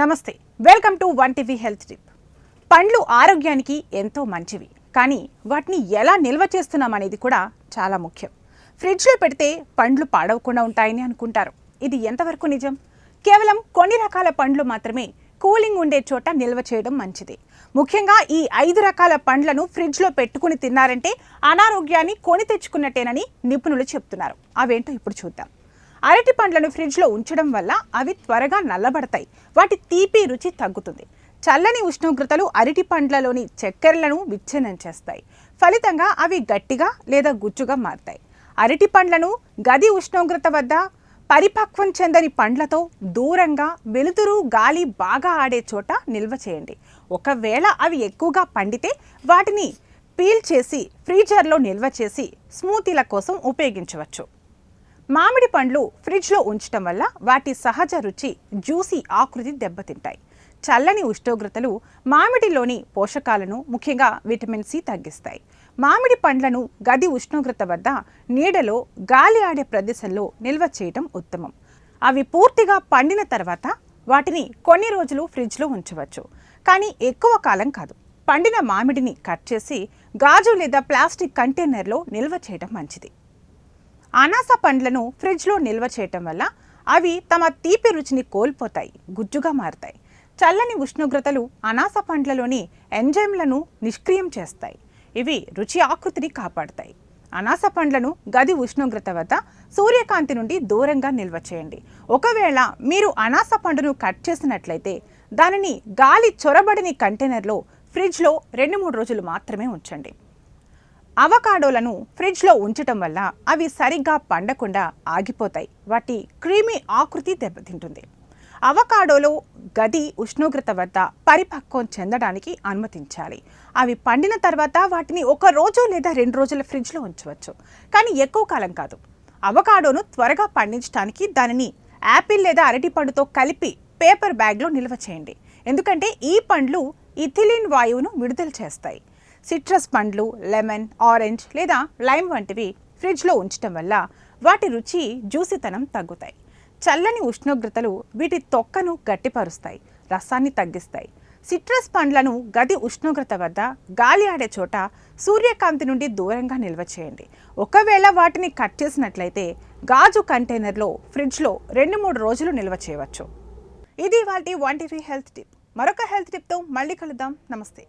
నమస్తే welcome to one TV health tip. పండ్లు ఆరోగ్యానికి ఎంతో మంచివి కానీ వాటిని ఎలా నిల్వ చేస్తున్నాం అనేది కూడా చాలా ముఖ్యం. ఫ్రిడ్జ్లో పెడితే పండ్లు పాడవకుండా ఉంటాయని అనుకుంటారు. ఇది ఎంతవరకు నిజం? కేవలం కొన్ని రకాల పండ్లు మాత్రమే కూలింగ్ ఉండే చోట నిల్వ చేయడం మంచిది. ముఖ్యంగా ఈ ఐదు రకాల పండ్లను ఫ్రిడ్జ్లో పెట్టుకుని తిన్నారంటే అనారోగ్యాన్ని కొని తెచ్చుకున్నట్టేనని నిపుణులు చెప్తున్నారు. అవేంటో ఇప్పుడు చూద్దాం. అరటి పండ్లను ఫ్రిడ్జ్లో ఉంచడం వల్ల అవి త్వరగా నల్లబడతాయి. వాటి తీపి రుచి తగ్గుతుంది. చల్లని ఉష్ణోగ్రతలు అరటి పండ్లలోని చక్కెరలను విచ్ఛిన్నం చేస్తాయి. ఫలితంగా అవి గట్టిగా లేదా గుజ్జుగా మారతాయి. అరటి పండ్లను గది ఉష్ణోగ్రత వద్ద పరిపక్వం చెందని పండ్లతో దూరంగా వెలుతురు గాలి బాగా ఆడే చోట నిల్వ చేయండి. ఒకవేళ అవి ఎక్కువగా పండితే వాటిని పీల్ చేసి ఫ్రీజర్లో నిల్వ చేసి స్మూతీల కోసం ఉపయోగించవచ్చు. మామిడి పండ్లు ఫ్రిడ్జ్లో ఉంచటం వల్ల వాటి సహజ రుచి జ్యూసీ ఆకృతి దెబ్బతింటాయి. చల్లని ఉష్ణోగ్రతలు మామిడిలోని పోషకాలను ముఖ్యంగా విటమిన్ సి తగ్గిస్తాయి. మామిడి పండ్లను గది ఉష్ణోగ్రత వద్ద నీడలో గాలి ఆడే ప్రదేశంలో నిల్వ చేయటం ఉత్తమం. అవి పూర్తిగా పండిన తర్వాత వాటిని కొన్ని రోజులు ఫ్రిడ్జ్లో ఉంచవచ్చు. కానీ ఎక్కువ కాలం కాదు. పండిన మామిడిని కట్ చేసి గాజు లేదా ప్లాస్టిక్ కంటైనర్లో నిల్వ చేయడం మంచిది. అనాస పండ్లను ఫ్రిడ్జ్లో నిల్వ చేయటం వల్ల అవి తమ తీపి రుచిని కోల్పోతాయి గుజ్జుగా మారుతాయి. చల్లని ఉష్ణోగ్రతలు అనాస పండ్లలోని ఎంజైమ్లను నిష్క్రియం చేస్తాయి. ఇవి రుచి ఆకృతిని కాపాడతాయి. అనాస పండ్లను గది ఉష్ణోగ్రత వద్ద సూర్యకాంతి నుండి దూరంగా నిల్వ చేయండి. ఒకవేళ మీరు అనాస పండును కట్ చేసినట్లయితే దానిని గాలి చొరబడని కంటైనర్లో ఫ్రిడ్జ్లో రెండు మూడు రోజులు మాత్రమే ఉంచండి. అవకాడోలను ఫ్రిడ్జ్లో ఉంచటం వల్ల అవి సరిగ్గా పండకుండా ఆగిపోతాయి. వాటి క్రీమీ ఆకృతి దెబ్బతింటుంది. అవకాడోలో గది ఉష్ణోగ్రత వద్ద పరిపక్వం చెందడానికి అనుమతించాలి. అవి పండిన తర్వాత వాటిని ఒక రోజు లేదా రెండు రోజుల ఫ్రిడ్జ్లో ఉంచవచ్చు. కానీ ఎక్కువ కాలం కాదు. అవకాడోను త్వరగా పండించడానికి దానిని యాపిల్ లేదా అరటి పండుతో కలిపి పేపర్ బ్యాగ్లో నిల్వ చేయండి. ఎందుకంటే ఈ పండ్లు ఇథిలిన్ వాయువును విడుదల చేస్తాయి. సిట్రస్ పండ్లు లెమన్ ఆరెంజ్ లేదా లైమ్ వంటివి ఫ్రిడ్జ్లో ఉంచటం వల్ల వాటి రుచి జ్యూసితనం తగ్గుతాయి. చల్లని ఉష్ణోగ్రతలు వీటి తొక్కను గట్టిపరుస్తాయి రసాన్ని తగ్గిస్తాయి. సిట్రస్ పండ్లను గది ఉష్ణోగ్రత వద్ద గాలి ఆడే చోట సూర్యకాంతి నుండి దూరంగా నిల్వ చేయండి. ఒకవేళ వాటిని కట్ చేసినట్లయితే గాజు కంటైనర్లో ఫ్రిడ్జ్లో రెండు మూడు రోజులు నిల్వ చేయవచ్చు. ఇది వాటి వన్ టీవీ హెల్త్ టిప్. మరొక హెల్త్ టిప్తో మళ్ళీ కలుద్దాం. నమస్తే.